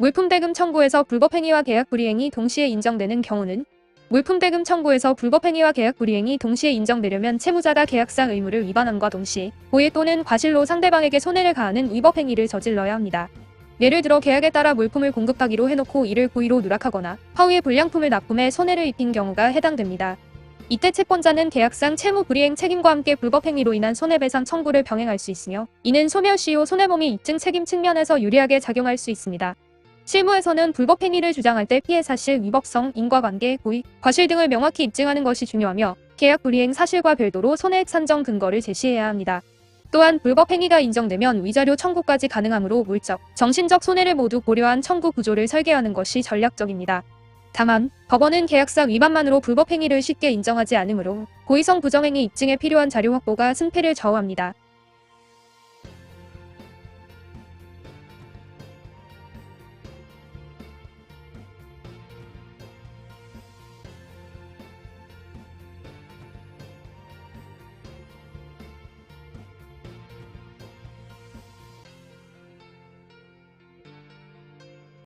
물품대금 청구에서 불법행위와 계약 불이행이 동시에 인정되는 경우는 물품대금 청구에서 불법행위와 계약 불이행이 동시에 인정되려면 채무자가 계약상 의무를 위반함과 동시에 고의 또는 과실로 상대방에게 손해를 가하는 위법행위를 저질러야 합니다. 예를 들어 계약에 따라 물품을 공급하기로 해놓고 이를 고의로 누락하거나 허위의 불량품을 납품해 손해를 입힌 경우가 해당됩니다. 이때 채권자는 계약상 채무 불이행 책임과 함께 불법행위로 인한 손해배상 청구를 병행할 수 있으며 이는 소멸시효 손해범위 입증 책임 측면에서 유리하게 작용할 수 있습니다. 실무에서는 불법 행위를 주장할 때 피해 사실, 위법성, 인과관계, 고의, 과실 등을 명확히 입증하는 것이 중요하며 계약 불이행 사실과 별도로 손해액 산정 근거를 제시해야 합니다. 또한 불법 행위가 인정되면 위자료 청구까지 가능하므로 물적, 정신적 손해를 모두 고려한 청구 구조를 설계하는 것이 전략적입니다. 다만 법원은 계약상 위반만으로 불법 행위를 쉽게 인정하지 않으므로 고의성 부정행위 입증에 필요한 자료 확보가 승패를 좌우합니다.